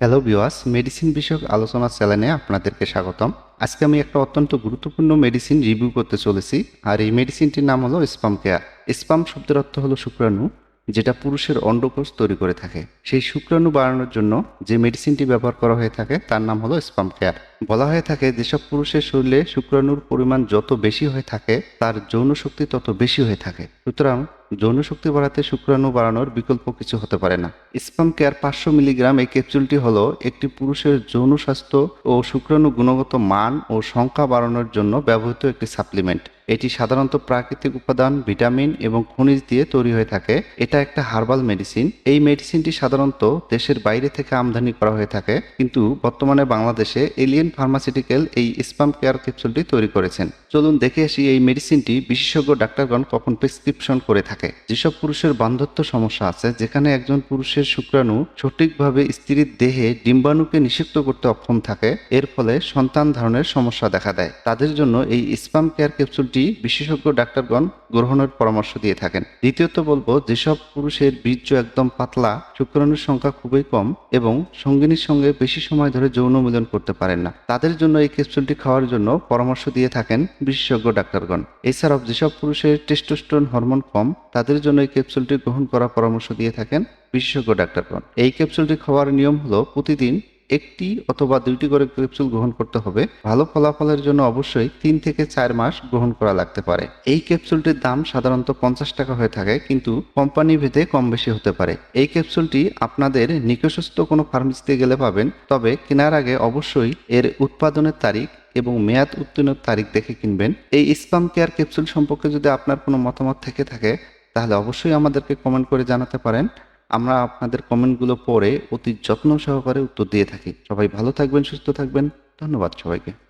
Hello বিওয়াস medicine বিষয়ক আলোচনা চ্যানেলে আপনাদেরকে স্বাগতম। আজকে আমি একটা অত্যন্ত গুরুত্বপূর্ণ মেডিসিন রিভিউ করতে চলেছি, আর এই মেডিসিনটির নাম হলো স্পাম কেয়ার স্পাম শব্দের অর্থ হলো শুক্রাণু, যেটা পুরুষের অন্ডকোষ তৈরি করে থাকে। সেই শুক্রাণু বাড়ানোর জন্য যে মেডিসিনটি ব্যবহার করা হয়ে থাকে, তার নাম হলো স্পাম কেয়ার বলা হয়ে থাকে, যেসব পুরুষের শরীরে শুক্রাণুর পরিমাণ যত বেশি হয়ে থাকে, তার যৌন শক্তি তত বেশি হয়ে থাকে। সুতরাং যৌন শক্তি বাড়াতে শুক্রাণু বাড়ানোর বিকল্প কিছু হতে পারে না। স্পাম কেয়ার পাঁচশো মিলিগ্রাম এই ক্যাপসুলটি হল একটি পুরুষের যৌন স্বাস্থ্য ও শুক্রাণু গুণগত মান ও সংখ্যা বাড়ানোর জন্য ব্যবহৃত একটি সাপ্লিমেন্ট। এটি সাধারণত প্রাকৃতিক উপাদান, ভিটামিন এবং খনিজ দিয়ে তৈরি হয়ে থাকে। এটা একটা হার্বাল মেডিসিন। এই মেডিসিনটি সাধারণত দেশের বাইরে থেকে আমদানি করা হয়ে থাকে, কিন্তু বর্তমানে বাংলাদেশে এলিয়েন ফার্মাসিউটিক্যাল এই স্পাম কেয়ার ক্যাপসুলটি তৈরি করেছেন। চলুন দেখে আসি এই মেডিসিনটি বিশেষজ্ঞ ডাক্তারগণ কখন প্রেসক্রিপশন করে থাকে। যেসব পুরুষের বান্ধত্ব সমস্যা আছে, যেখানে একজন পুরুষের শুক্রাণু সঠিকভাবে স্ত্রীর দেহে ডিম্বাণুকে নিষিক্ত করতে অক্ষম থাকে, এর ফলে সন্তান ধারণের সমস্যা দেখা দেয়। তাদের জন্য এই স্পাম কেয়ার ক্যাপসুলটি বিশেষজ্ঞ ডাক্তারগণ গ্রহণের পরামর্শ দিয়ে থাকেন। দ্বিতীয়ত বলব, যেসব পুরুষের বীর্য একদম পাতলা, শুক্রাণুর সংখ্যা খুবই কম এবং সঙ্গিনীর সঙ্গে বেশি সময় ধরে যৌন মিলন করতে পারেন না। তাদের জন্য এই ক্যাপসুলটি খাওয়ার জন্য পরামর্শ দিয়ে থাকেন বিশেষজ্ঞ ডাক্তারগণ। এছাড়াও যেসব পুরুষের টেস্টোস্টেরন হরমোন কম, তাদের জন্য এই ক্যাপসুলটি গ্রহণ করার পরামর্শ দিয়ে থাকেন বিশেষজ্ঞ ডাক্তারগণ। এই ক্যাপসুলটি খাওয়ার নিয়ম হলো, প্রতিদিন একটি অথবা দুইটি করে ক্যাপসুল গ্রহণ করতে হবে। ভালো ফলাফলের জন্য অবশ্যই তিন থেকে চার মাস গ্রহণ করা লাগতে পারে। এই ক্যাপসুলটির দাম সাধারণত পঞ্চাশ টাকা হয়ে থাকে, কিন্তু কোম্পানি ভেদে কম বেশি হতে পারে। এই ক্যাপসুলটি আপনাদের নিকটস্থ কোনো ফার্মেসিতে গেলে পাবেন, তবে কেনার আগে অবশ্যই এর উৎপাদনের তারিখ এবং মেয়াদ উত্তীর্ণের তারিখ দেখে কিনবেন। এই স্পাম কেয়ার ক্যাপসুল সম্পর্কে যদি আপনার কোনো মতামত থেকে থাকে, তাহলে অবশ্যই আমাদেরকে কমেন্ট করে জানাতে পারেন। আমরা আপনাদের কমেন্টগুলো পড়ে অতি যত্ন সহকারে উত্তর দিয়ে থাকি। সবাই ভালো থাকবেন, সুস্থ থাকবেন। ধন্যবাদ সবাইকে।